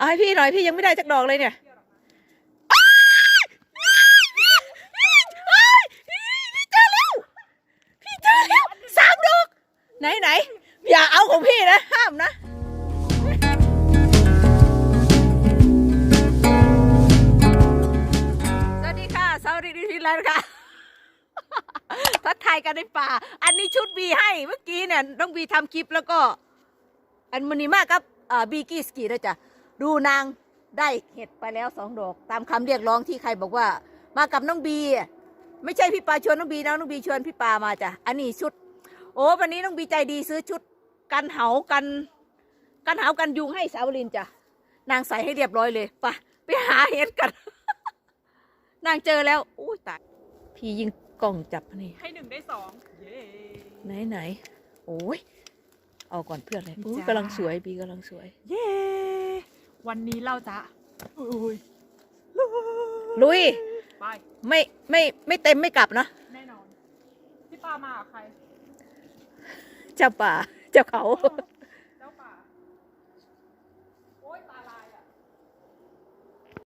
เอาให้พี่หน่อยพี่ยังไม่ได้จักดอกเลยเนี่ยพี่เจอแล้วพี่เจอแล้วสามดอกไหนไหนอย่าเอาของพี่นะ ห้ามนะสวัสดีค่ะสวัสดีทีแล้วค่ะทักทายกันในป่า อันนี้ชุดบีให้เมื่อกี้เนี่ยต้องบีทำคลิปแล้วก็ อันมันนี้มากครับบีกี้สกีด้วยจ้ะ ดูนางได้เห็ดไปแล้วสองดอก ตามคำเรียกร้องที่ใครบอกว่า มากับน้องบีอะไม่ใช่พี่ปาชวนน้องบีนะน้องบีชวนพี่ปามาจ้ะอันนี้ชุด โอ้วันนี้น้องบีใจดีซื้อชุด กันเหากันกันเหากันยุงให้สาวลินจ้ะนางใส่ให้เรียบร้อยเลยไปไปหาเห็ดกัน นางเจอแล้วอุ้ยตายพี่ยิงกล้องจับนี่ให้หนึ่งได้สองเย้ไหนไหนโอ้ยเอาก่อนเพื่อนเลยอุ๊ยจ้ากำลังสวยบีกำลังสวย เย้ วันนี้เราจะอุ้ยลุย ไป ไม่ไม่ไม่เต็มไม่กลับนะแน่นอนพี่ปามากับใครเจ้าป่าเจ้าเขา เจ้าป่าโอ้ยตาลายอะ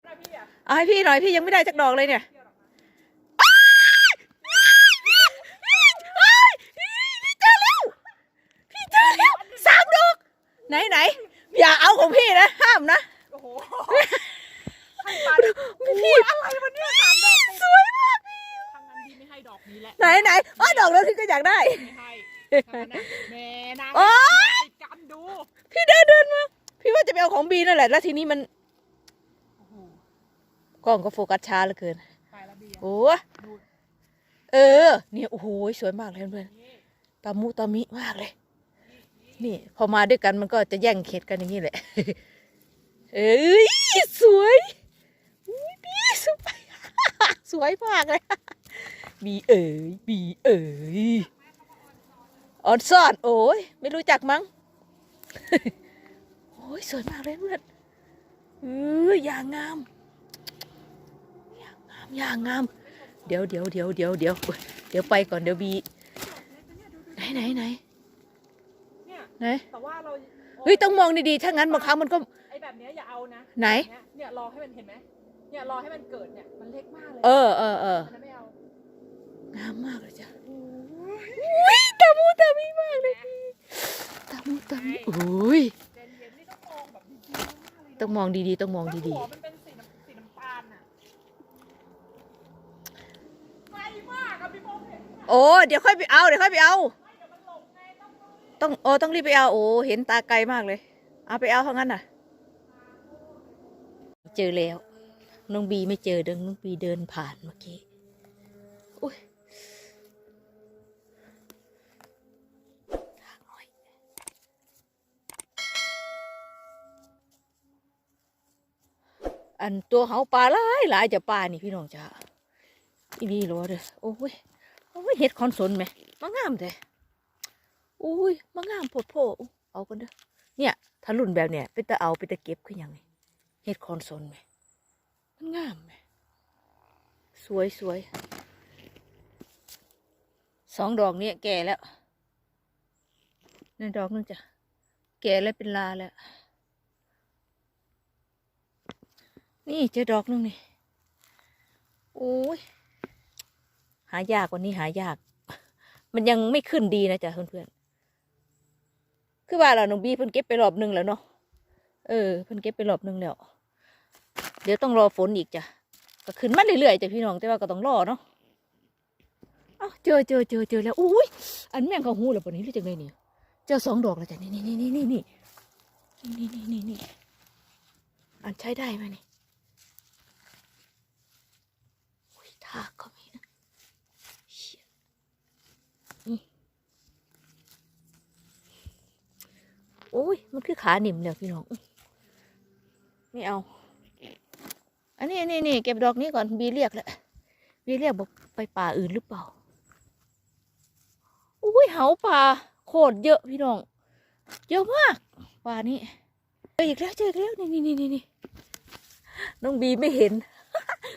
ได้พี่อะเอาให้พี่หน่อยพี่ยังไม่ได้จักดอกเลยเนี่ย เที่ยวหรอกนะ พี่เจอแล้วพี่เจอแล้วสามดอกไหนไหนอย่าเอาของพี่นะห้ามนะ โอ้โหให้ปาพี่อะไรวะเนี่ยสามดอกติด สวยมาก ทางนั้นพี่ไม่ให้ดอกนี้แหละ ไหนไหนอ๋อด อกแล้วพี่ก็อยากได้ ไม่ให้ทางนั้นนะแม่นางโอ๊ย ติดกันดู พี่เดินเดินมา พี่ว่าจะไปเอาของบีนั่นแหละ แล้วทีนี้มันโอ้โหกล้องก็โฟกัสช้าเหลือเกินตายแล้วเบียร์โอ้ดูเออ เนี่ยโอ้โหสวยมากเลยเพื่อนนี่ๆตามุตามิมากเลย นี่ พอมาด้วยกันมันก็จะแย่งเข็ดกันอย่างนี้แหละ เอ้ยสวยอุ๊ยบีสวย สวยมากเลย บีเอ๋ยบีเอ๋ยออนซ่อน โอ้ยไม่รู้จักมั้ง โอ้ยสวยมากเลยเพื่อนเอออย่างงาม อย่างงามอย่างงาม เดี๋ยวเดี๋ยวเดี๋ยวเดี๋ยวเดี๋ยวเดี๋ยวไปก่อนเดี๋ยวบีไหนไหนไหนเนี่ยไหนแต่ว่าเราเฮ้ยต้องมองดีๆ ถ้างั้นบางครั้งมันก็ไอ้แบบเนี้ยอย่าเอานะ ไหนเนี่ยเนี่ยรอให้มันเห็นไหมเนี่ยรอให้มันเกิดเนี่ยมันเล็กมากเลย เออเออเออ งามมากเลยจ้ะอุ้ยตามูตามีมากเลยพี่ตามูตามีโอ้ยเย็นเย็นๆนี่ต้องมองแบบดีๆมากเลยนะต้องมองดีๆต้องมองแล้วดีหัวมันเป็นสีน้ำสีน้ำตาลน่ะไกลมากอะพี่โมเห็นไหมๆโอ้เดี๋ยวค่อยไปเอาเดี๋ยวค่อยไปเอา ไม่เดี๋ยวมันหลงไงต้องดูต้องโอ้ต้องรีบไปเอาโอ้เห็นตาไกลมากเลย เอาไปเอาเท่านั้นน่ะ เจอแล้วน้องบีไม่เจอเดินน้องบีเดินผ่านเมื่อกี้ อันตัวเขาปลาหลายหลายจะปลานี่พี่น้องจ้าอีนี่เหรอเด้อโอ้ยโอ้ยเห็ดคอนสนไหมมางามแต่โอ้ยมางามโพดโพเอากันเด้อเนี่ยถ้ารุ่นแบบเนี่ยเป็นตะเอาเป็นตะเก็บคือยังไงเห็ดคอนสนไหมมันงามไหมสวยสวยสองดอกเนี่ยแก่แล้วนี่นดอกนึงจ้ะแก่แล้วเป็นลาแล้ว นี่เจอดอกนึงนี่โอ้ยหายากว่านี้หายาก มันยังไม่ขึ้นดีนะจ๊ะเพื่อนๆคือว่าเราน้องบีเพิ่นเก็บไปรอบหนึงแล้วเนาะเออเพิ่นเก็บไปรอบหนึงแล้ว เดี๋ยวต้องรอฝนอีกจ้ะก็ขึ้นมาเรื่อยๆจ้ะพี่น้องแต่ว่าก็ต้องรอเนาะเอ้าเจอเจอเจอเจอแล้วอุ้ยอันแม่งเขาหูแล้วปะนี้รือจังไงนี่เจอสองดอกแล้วจ้ะนี่นี่นี่นี่นี่นี่นี่นี่นี่นี่อันใช้ได้ไหมนี่ อุ้ยทาก็มีนะเชี่โอ้ย มันคือขาหนิมแล้วพี่น้องอื้อไม่เอา อันนี้นี่นี่เก็บดอกนี้ก่อนบีเรียกแล้วบีเรียกบอกไปป่าอื่นหรือเปล่าอุ้ยเหาป่าโคตรเยอะพี่น้อง เยอะมากป่านี้เจออีกแล้วเจออีกแล้วนี่นี่นี่นี่น้องบีไม่เห็น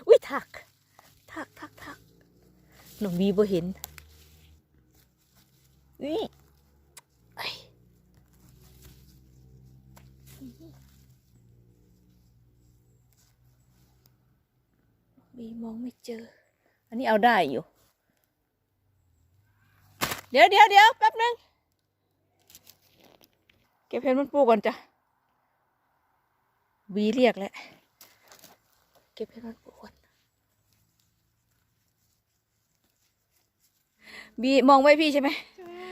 อุ้ยถักักทักทักหนุ่มวีบ่เห็นนี่บีมองไม่เจอ อันนี้เอาได้อยู่ เดี๋ยวเดี๋ยวเดี๋ยวแป๊บนึง เก็บเพนมันปูก่อนจ้ะวีเรียกแหละเก็บเพนมันปูก่อน บีมองไว้พี่ใช่ไหมใช่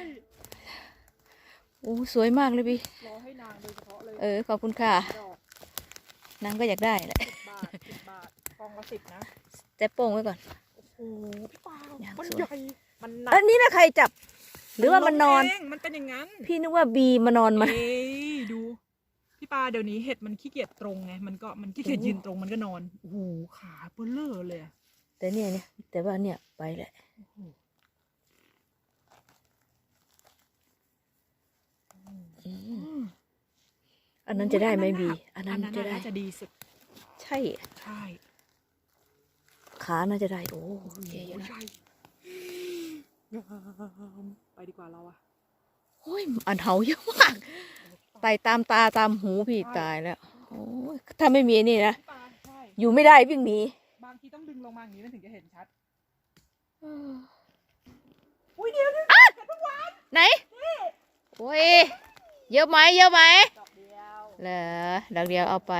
โอ้สวยมากเลยบีรอให้นางโดยเฉพาะเลยเออขอบคุณค่ะดอกนางก็อยากได้แหละสิบบาทสิบบาทกองละสิบนะแต่โป้งไว้ก่อน โอ้โหพี่ปาอย่างมันสวย ใหญ่มันหนักอันนี้นะใครจับ หรือว่ามันนอน ลงเงมันเป็นอย่างนั้นพี่นึกว่าบีมานอนมาเอ้ยดูพี่ปาเดี๋ยวนี้เห็ดมันขี้เกียจตรงไงมันก็มันขี้เกียจโอ้ ยืนตรงมันก็นอนโอ้โหขาเบลเลอร์เลยอะแต่เนี่ยเนี่ยแต่ว่าเนี่ยไปแหละอืม อันนั้นจะได้ไหมบี อันนั้นจะได้น่าจะดีสุด ใช่ ใช่ ขาน่าจะได้ โอ้โอเคอยู่นะใช่งามไปดีกว่าเราอะโอ้ย อันเห่าเยอะมากไต่ตามตาตามหูพี่ตายแล้ว โอ้ย ถ้าไม่มีนี่นะพี่ปาใช่อยู่ไม่ได้วิ่งหนี บางทีต้องดึงลงมาอย่างนี้มันถึงจะเห็นชัดอืมอุ้ยเดี๋ยวเดี๋ยวไหนโอ้ย เยอะไหมเยอะไหมดอกเดียวเหรอดักเดียวเอาไป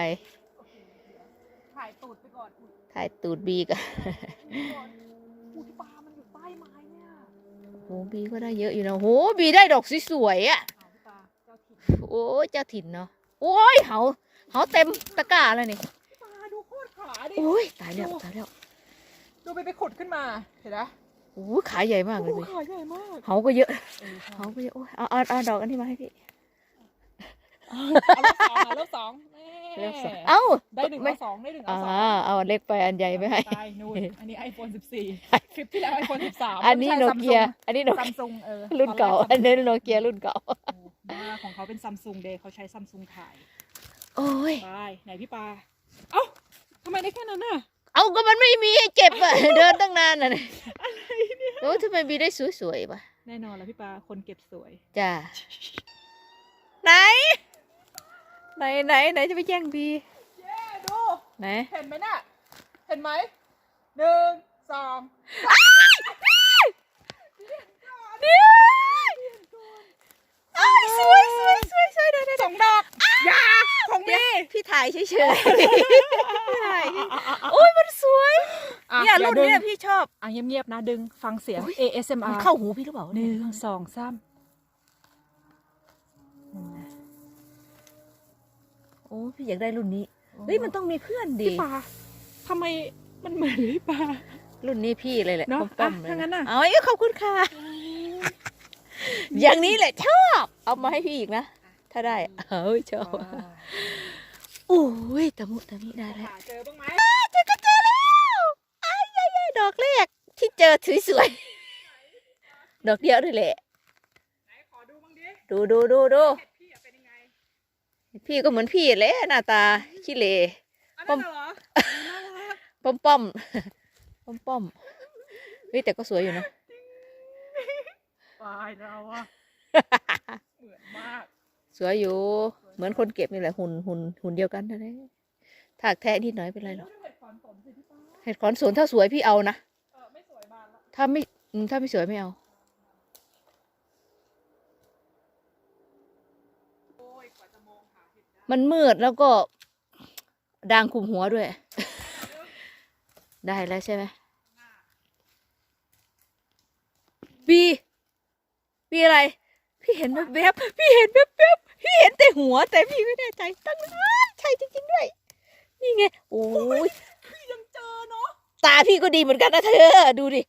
ถ่ายตูดไปก่อนอุ้ยถ่ายตูดบีกันก่อนอุ้ยปลามันอยู่ใต้ไม้เนี่ยโหบีก็ได้เยอะอยู่นะโหบีได้ดอกสวยๆอะอ้าวพี่ปลาเจ้าถิ่นโอ้ยเจ้าถิ่นเนาะโอ้ยเหาเหาเต็มตะกร้าแล้วนี่พี่ปลาดูโคตรขาดิ โอ้ยตายแล้วตายแล้วดูไปไปขุดขึ้นมา เห็นไหมโอ้ยขาใหญ่มากเลยโอ้บีขาใหญ่มาก เหาก็เยอะเออใช่เหาก็เยอะโอ้ยเอาเอาเอาดอกอันนี้มาให้พี่ เอารอบสองเอารอบสองแม่เร็วสิเอ้าได้หนึ่งไม่เอาสองได้หนึ่งอ่าเอาสองเอาอันเล็กไปอันใหญ่ไม่ให้ ตายนู่นอันนี้ iPhone 14 คลิปที่แล้ว iPhone 13อันนี้โนเกีย อันนี้โนซัมเกียซุงเออรุ่นเก่าตอัอนแรนี้โนเกียรุ่นเก่าซัมซุงโอ้บ้าของเขาเป็นซัมซุงเดย์เขาใช้ซัมซุงถ่ายโอ้ย ไปไหนพี่ปา เอ้าทำไมได้แค่นั้นน่ะ เอาก็มันไม่มีให้เก็บอะ เดินตั้งนานน่ะโอ้ยทำไมบีได้สวยๆปะแน่นอนแล้วพี่ปาคนเก็บสวย จ้าไหน ไหนไหนไหนจะไปแย่งบีเย้ดูไหนเห็นไหมน่ะเห็นไหมหนึ่งสองนี่อ้ายสวยสวยสวยสวยได้ได้สองดอกอยาของเดี๋ยวพี่พี่ถ่ายเฉยๆพี่ถ่ายโอ้ยมันสวยอะเนี่ยดี๋รุ่วนดึงเนี้ยพี่ชอบ อะเงียบๆนะดึงฟังเสียงอุ๊ยมัน ASMR เข้าหูพี่หรือเปล่าหนึ่งสองสาม อ้พี่อยากได้รุ่นนี้เฮ้ยมันต้องมีเพื่อนดิพี่ปาทำไมมันเหมือนพี่ปารุ่นนี้พี่เลยแหละเนอะป้อมๆอะเลยถ้างั้นน่ะ เอาไอ้ขอบคุณค่ะ อย่างนี้แหละชอบ เอามาให้พี่อีกนะ ถ้าได้เอ้ยชอบโอ้ยตะมุตะมิได้แล้วหาเจอบ้างไหมเจอก็เจอแล้วไอ้ยัยยัยดอกแรกที่เจอสวยๆดอกเดียวนี่แหละ ไหนขอดูบ้างดิ ดูดูดูดูเห็ดพี่อะเป็นยังไง พี่ก็เหมือนพี่แหละหน้าตาขี้เหร่อันนั้นน่ะเหรอน่ารักป้อมป้อมป้อมป้อมเฮ้ยแต่ก็สวยอยู่นะตายแล้วอะเหมือนมากสวยอยู่ เหมือนคนเก็บนี่แหละหุ่นหุ่นหุ่นเดียวกันนั่นแหละถากแท้นิดหน่อยเป็นไรหรอกดูเห็ดขอนสนสิพี่ป้าเห็ดขอนสวนถ้าสวยพี่เอานะเออไม่สวยบานละถ้าไม่อืมถ้าไม่สวยไม่เอา โอ้ยกว่าจะมองหาเห็ดได้ มันมืดแล้วก็ด่างคุมหัวด้วย ได้แล้วใช่ไหมบีบีอะไร พี่เห็นแวบๆพี่เห็นแวบๆพี่เห็นแต่หัว แต่พี่ไม่แน่ใจตั้งนานใช่จริงๆด้วย นี่ไง โอ้ยพี่ยังเจอเนาะตาพี่ก็ดีเหมือนกันนะเธอ ดูดิ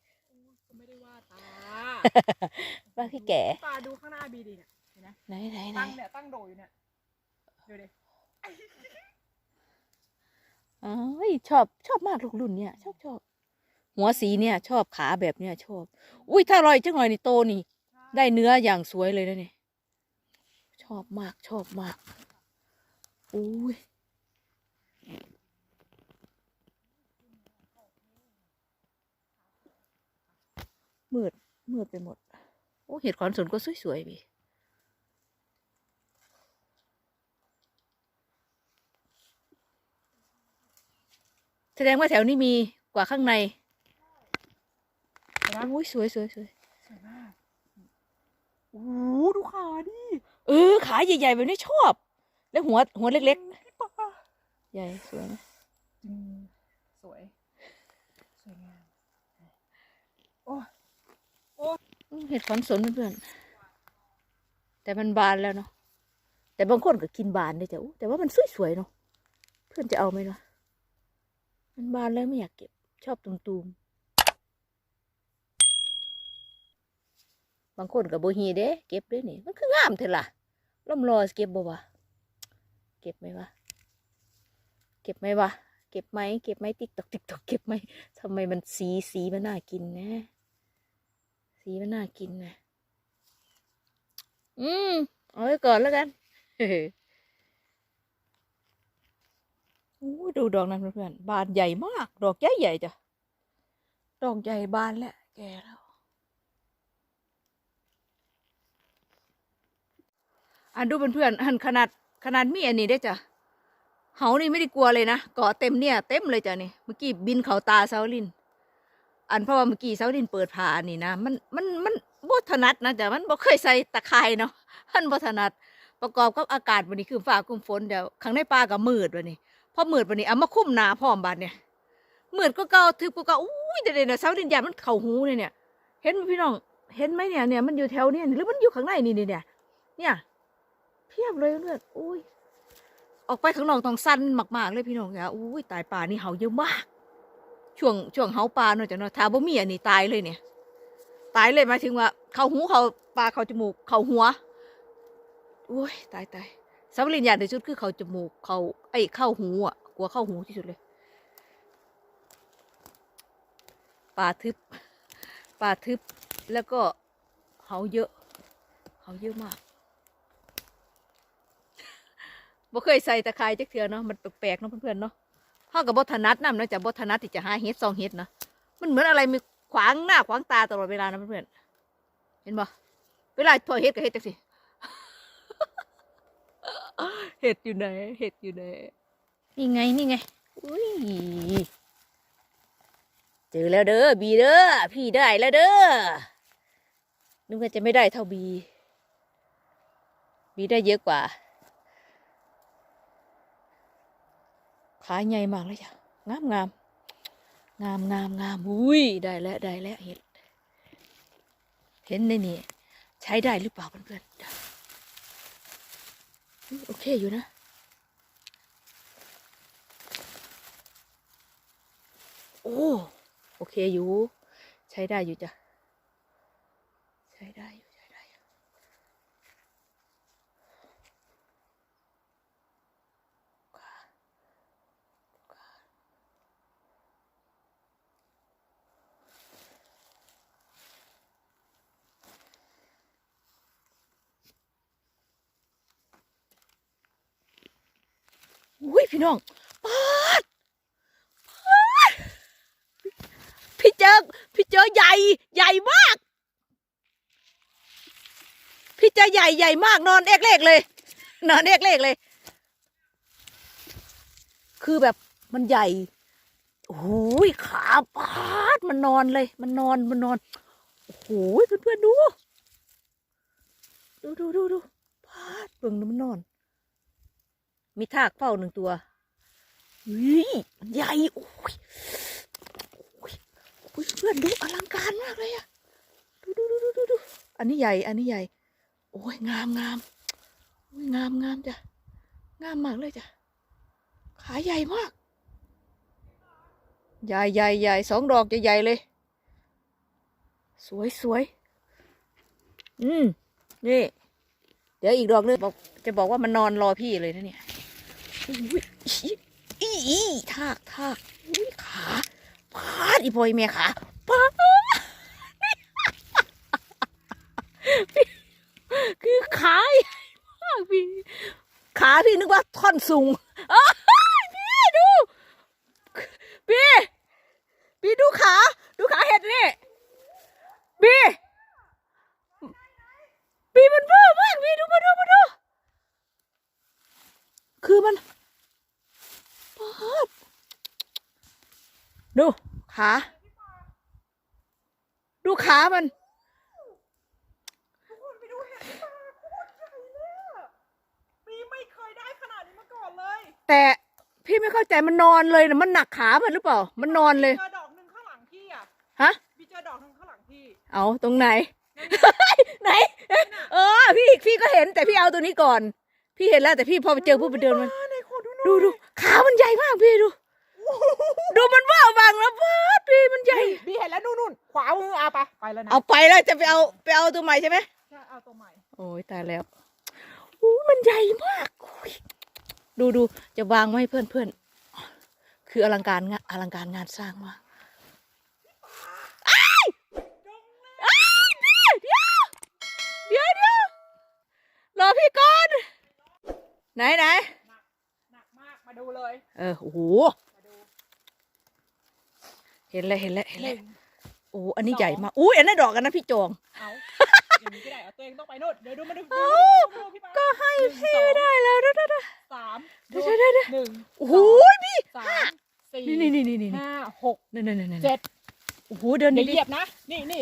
ก็ไม่ได้ว่าตาว่าพี่แก่ตาดูข้างหน้าบีดีเนี่ยเห็นไหมไหนไหนไหนตั้งเนี่ยตั้งโดยอยู่เนี่ย ดูดิอ๋อยชอบชอบมากลูกรุ่นเนี่ยชอบชอบหัวสีเนี่ย ชอบขาแบบเนี้ยชอบ อุ้ยถ้าลอยจังหน่อยนี่โตนี่ ได้เนื้ออย่างสวยเลยนะเนี่ยชอบมากชอบมากอุ้ยมืดมืดไปหมด โอ้เห็ดขอนสนก็สวยๆพี่ แสดงว่าแถวนี้มีกว่าข้างในนะอุ้ยสวยสวยสวยสวยมากโอ้โหดูขาดิเออขาใหญ่ๆแบบนี้ชอบ แล้วหัวหัวเล็กพี่ปาๆใหญ่สวยนะจริงสวย สวยงามโอ้อืมเห็ดขอนสนเพื่อนๆแต่มันบานแล้วเนาะแต่บางคนก็กินบานด้วยจ้ะอู้แต่ว่ามันสวยๆเนาะเพื่อนจะเอาไหมล่ะ มันบานแล้วไม่อยากเก็บชอบตุ่มๆบางคนกับโบฮีเด้เก็บด้วยนี่มันคืองามเถอะล่ะล่มรอเก็บบ่วะเก็บไหมวะเก็บไหมวะเก็บไหมเก็บไหมติ๊กตอกติ๊กตอกเก็บไหมทำไมมันสีสีมันน่ากินนะ สีมันน่ากินนะ อืม เอาไว้ก่อนแล้วกัน อ้ดูดอกนั้นเพื่อนๆบานใหญ่มาก ดอกใหญ่ใหญ่จ้ะดอกใหญ่บานแล้วแก่แล้วอันดูเพื่อนๆอันขนาดขนาดมีอันนี้ได้จ้ะเหานี่ไม่ได้กลัวเลยนะเกาะเต็มเนี่ยเต็มเลยจ้ะนี่เมื่อกี้บินเขาตาเซาลิน อันเพราะว่าเมื่อกี้เซาลินเปิดผ่าอันนี่นะมันมันมันบ่ถนัดนะจ้ะมันบ่เคยใส่ตะไคร่เนาะมันบ่ถนัดประกอบกับอากาศวันนี้คือฟ้าครึมฝนเดี๋ยวข้างในป่าก็มืดวันนี้ พอมืดวันนี้เอามาคุ้มหนาพร้อมบาดเนี่ยมืดก็เก่าทึบก็เก่าอุ้ยเดี๋ยวๆนะเสาดินยานมันเข้าหูเนี่ยเนี่ยเห็นไหมพี่น้องเห็นไหมเนี่ยเนี่ยมันอยู่แถวเนี้หรือมันอยู่ข้างในนี่นี่เนี่ยเนี่ยเพียบเลยเพื่อนอุ้ยออกไปข้างนอกต้องสั้นมากๆเลยพี่น้องอย่าอุ้ยตายป่านี่เห่าเยอะมาก ช่วงช่วงเห่าป่าเนาะจ้ะเนาะถ้าบ่มีอันนี้ตายเลยเนี่ย ตายเลยหมายถึงว่า เข้าหูเข้าปลาเข้าจมูกเข้าหัวโอ้ยตายตาย สำลินอย่างที่สุดคือเขาจมูกเขาไอ้เข้าหูอะกลัวเข้าหูที่สุดเลยป่าทึบป่าทึบแล้วก็เขาเยอะเขาเยอะมากบ่เคยใส่ตะไคร้จักเทือเนาะมันแปลกๆเนาะเพื่อนๆเนาะเท่ากับบทนัดนำนะจะบทนัดที่จะหาเฮ็ดซองเฮ็ดนะมันเหมือนอะไรมีขวางหน้าขวางตาตลอดเวลานะเพื่อนๆเห็นบ่เวลาพอเฮ็ดก็เฮ็ดจังสิ เห็ดอยู่ไหน เห็ดอยู่ไหน นี่ไง นี่ไง อุ้ย เจอแล้วเด้อ บีเด้อ พี่ได้แล้วเด้อ นึกว่าจะไม่ได้เท่าบี บีได้เยอะกว่า ขาใหญ่มากเลยจ้ะงามงามงามงามงามอุ้ย ได้แล้วได้แล้วเห็ด เห็นในนี่ใช้ได้หรือเปล่าเพื่อนๆอืม โอเคอยู่นะ โอ้ โอเคอยู่ ใช้ได้อยู่จ้ะ ใช้ได้อยู่ อุ้ยพี่น้องปาดปาดพี่เจอพี่เจอใหญ่ใหญ่มาก พี่เจอใหญ่ใหญ่มากนอนเอกเลกเลย นอนเอกเลกเลย คือแบบมันใหญ่โอ้ยขาปาดมันนอนเลย มันนอนมันนอนโอ้โหเพื่อนๆดู ดูดูดูดูปาดเบิ่งนมันนอน มีทากเฝ้าหนึ่งตัววิมันใหญ่โอ้ยโอ้ยเพื่อนดูอลังการมากเลยอะดูดูดูดูดูดูอันนี้ใหญ่ อันนี้ใหญ่ โอ้ยงามงามโอ้ยงามงามจ้ะงามมากเลยจ้ะขาใหญ่มาก ใหญ่ใหญ่ใหญ่สองดอกใหญ่ๆเลย สวยสวยอืมนี่ เดี๋ยวอีกดอกนึงบอกจะบอกว่ามันนอนรอพี่เลยนะเนี่ย อุ้ยอีอีทากทากอุ้ยขาพาดอีพอยเมียขาพาดคือขาใหญ่มากพี่ขาพี่นึกว่าท่อนสูงอ้าวพี่ดูพี่พี่ดูขา ดูขาเห็ดนี่พี่พี่มันเบ้อมากพี่ดูมาดูมาดูคือมัน ดดูขขา ดูขามันทุกคนไปดูเห็ดพี่ปาโคตรใหญ่เลยอะปีไม่เคยได้ขนาดนี้มาก่อนเลยแต่พี่ไม่เข้าใจมันนอนเลยนะมันหนักขามันหรือเปล่า มันนอนเลย เจอดอกหนึ่งข้างหลังพี่อะฮะ พี่เจอดอกหนึ่งข้างหลังพี่เอาตรงไหน ไหน เออ พี่พี่ก็เห็นแต่พี่เอาตัวนี้ก่อน พี่เห็นแล้วแต่พี่พอไปเจอปุ๊บไปเดินมันในขอ ดูหน่อยดูดูขามันใหญ่มากพี่ดู ดูมันว่าบังแล้วว้าดพี่มันใหญ่ พี่เห็นแล้วนู่นนู่นขวามือเอาไปไปแล้วนะเอาไปแล้วจะไปเอาไปเอาตัวใหม่ใช่ไหมใช่เอาตัวใหม่ โอ้ยตายแล้วอู้มันใหญ่มากโอ้ยดูดูจะวางไว้ให้เพื่อนเพื่อนคืออลังการงานอลังการงานสร้างมากอ้ายอ้ายเดี๋ยวเดี๋ยวเดี๋ยวเดี๋ยวรอพี่ก่อนไหนไหนหนักมากมา ดูเลยเออโอ้โหมาดูเห็นแล้วเห็นแล้วเห็นหแล้วนึ่ง โอ้อันนี้ใหญ่มากอุ้ยอันนั้นดอกกันนะพี่จอง เอาอย่างนี้ก็ได้เอาตัวเองต้องไปโน่นเดี๋ยวดูมาดูเอ้าดูดูพี่ปาก็ให้หนึ่งพี่สองได้แล้วได้ได้ได้สามเดี๋ยวเดี๋ยวเดี๋ยว หนึ่งโอ้โหพี่สามสี่นี่นี่นี่นี่นี่ห้าหกนี่นี่นี่นี่เจ็ดโอ้โหเดินเดี๋ยวดีเหยียบนะ นี่นี่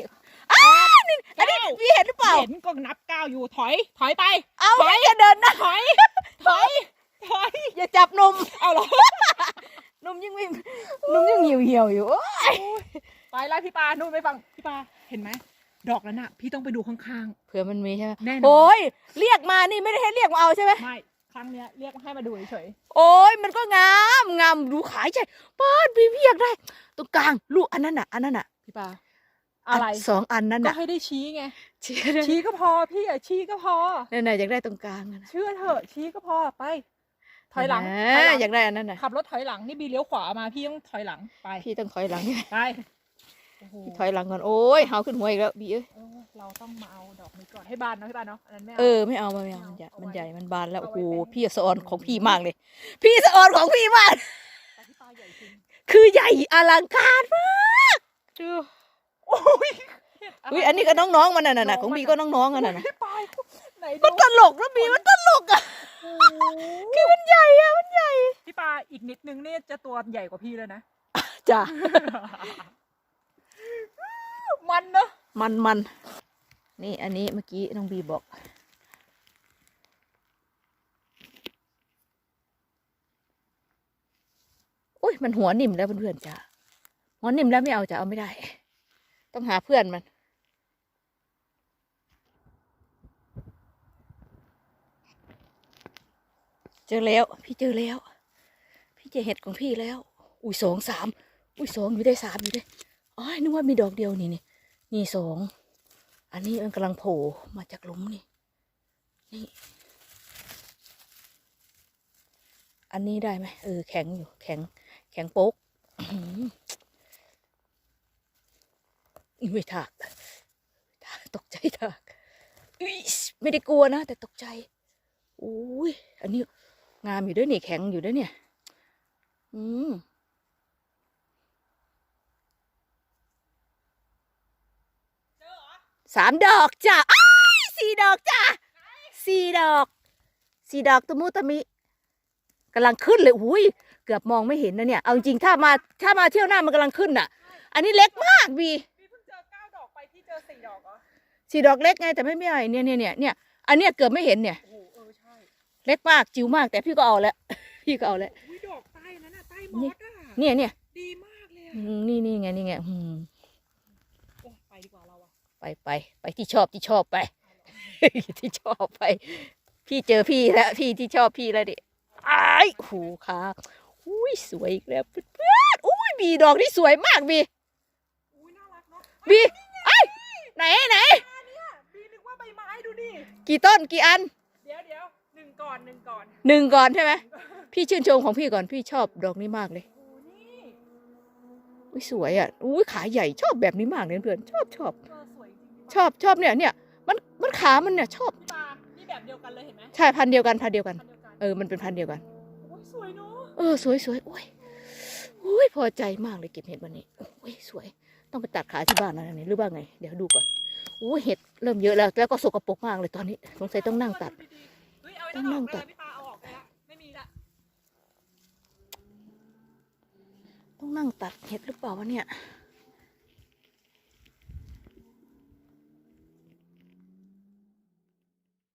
อ้านี่อันนี้พี่เห็นหรือเปล่าเห็นก็นับก้าวอยู่ถอย ถอยไป เอาอย่าเดินนะถอย ถอยถ อยอย่าจับนมเอาเหรอนมยังไม่นมยังเหี่ยวเหี่ยวๆอยู่โอ๊ยไปแล้วพี่ปานู่นไปฟังพี่ปาเห็นไหมดอกนั้นน่ะ พี่ต้องไปดูข้าง เผื่อมันมีใช่ไหมแน่นอน โอ้ยเรียกมานี่ไม่ได้ให้เรียกมาเอาใช่ไหมๆไม่ครั้งเนี้ยเรียกให้มาดูเฉยโอ้ยมันก็งามงามดูขายใช่ป้าดพี่พี่อยากได้ตรงกลางลูกอันนั้นน่ะอันนั้นน่ะๆพี่ปาอะไรนสองอันนั้นก็น่ะให้ได้ชี้ไง ชี้ชี้ก็พอพี่อะชี้ก็พอ นั่นน่ะอยากได้ตรงกลางอะนะเชื่อเถอะชี้ก็พอไป ถอยหลังแหถอยหมลัง อยากได้อันนั้นน่ะขับรถถอยหลังนี่บีเลี้ยวขวามาพี่ต้องถอยหลังไปพี่ต้องถอยหลังไปโอ้โหถอยหลังก่อนโอ้ยเฮาขึ้นหัวอีกแล้วบีเอ้ยเออเราต้องมาเอาดอกนี้ก่อนให้บานเนาะพี่บานเนาะอันนั้นไม่เอา เออไม่เอาไม่เอามันใหญ่เอาไว้มันใหญ่มันบานแล้วเอาโอ้ไว้โหเป็นพี่สะออนของพี่มากเลย พี่สะออนของพี่มาก แต่พี่ปาใหญ่จริงคือใหญ่อลังการมากดูโอ้ยเห็ดะไรอุ้ยอันนี้ก็น้องๆมันน่ะน่ะน้องของบีมันก็อะน้องๆกันน่ะนะพี่ปา ไหนมันดูตลกนะบีมันตลกอะโอ้คือมันใหญ่อะมันใหญ่พี่ปาอีกนิดนึงเนี่ยจะตัวใหญ่กว่าพี่แล้วนะจ้ะมันเนอะมันมันนี่อันนี้เมื่อกี้น้องบีบอกอุ้ยมันหัวนิ่มแล้วเพื่อนๆจ้ะหัวนิ่มแล้วไม่เอาจะเอาไม่ได้ ต้องหาเพื่อนมัน เจอแล้ว พี่เจอแล้ว พี่เจอเห็ดของพี่แล้ว อุ้ยสองสามอุ้ยสองอยู่ได้สามอยู่ได้อ๋อนึกว่ามีดอกเดียวนี่นี่นี่สองอันนี้มันกำลังโผล่มาจากหลุมนี่นี่ อันนี้ได้ไหมเออแข็งอยู่แข็ง แข็งโป๊กอื้ยไม่ถากตกใจถากอุ๊ยไม่ได้กลัวนะ แต่ตกใจอุ้ยอันนี้ งามอยู่ด้วยนี่แข็งอยู่ด้วยเนี่ย อืมเจอเหรอสามดอกจ้ะอ้ายสี่ดอกจ้ะสี่ดอก สี่ดอกตะมุตะมิกำลังขึ้นเลยอุ้ยเกือบมองไม่เห็นนะเนี่ย เอาจริงๆถ้ามาถ้ามาเที่ยวหน้ามันกำลังขึ้นน่ะ อันนี้เล็กมากบีพี่เพิ่งเจอเก้าดอกไปพี่เจอสี่ดอกเหรอสี่ดอกเล็กไงแต่ไม่ไม่ใหญ่เนี่ยเนี่ยเนี่ยเนี่ยอันเนี้ยเกือบไม่เห็นเนี่ยโอ้โหเออใช่ เล็กมากจิ๋วมาก แต่พี่ก็เอาแล้วพี่ก็เอาแล้วอุ้ยดอกใต้นั้นน่ะใต้มอสอะเนี่ยเนี่ยดีมากเลยอือะมนี่นี่ไงนี่ไงอืมโอ้ไปดีกว่าเราอะไปไปไปที่ชอบที่ชอบไป ที่ชอบไป พี่เจอพี่แล้วพี่ที่ชอบพี่แล้วดิอ้ายโหูค่ะอุ้ยสวยอีกแล้วเพื่อนๆอุ้ยบีดอกนี่สวยมากบีอุ้ยน่ารักเนาะบีไอ้ยไหนไหน อันเนี้ยบีนึกว่าใบไม้ดูดิกี่ต้นกี่อัน เดี๋ยวเดี๋ยวห นึ่งก่อนหนึ่งก่อนหนึ่งก่อนใช่ไหมพี่ชื่นชมของพี่ก่อนพี่ชอบดอกนี้มากเลยโอ้นี่อุ้ยสวยอะอุ้ยขาใหญ่ชอบแบบนี้มากเลยเพื่อนชอบชอบเออสวยจริงๆชอบชอบเนี่ยเนี่ยมันมันขามันเนี่ยชอบพี่ปานี่แบบเดียวกันเลยเห็นไหมใช่พันธุ์เดียวกันพันธุ์เดียวกันพันเดียวกัน เออมันเป็นพันธุ์เดียวกันโอ้ยสวยเนาะเออสวยสวยโอ้ยโอ้ยพอใจมากเลยเก็บเห็ดวันนี้โอ้ยสวย ต้องไปตัดขาที่บ้านนะนี่หรือว่าไง เดี๋ยวดูก่อนโอ้ยเห็ดเริ่มเยอะแล้ว แล้วก็สกปรกมากเลยตอนนี้ สงสัยต้องนั่งตัด ต้องนั่งตัดเอาออกได้ละไม่มีละต้องนั่งตัดเห็ดหรือเปล่าวะเนี่ย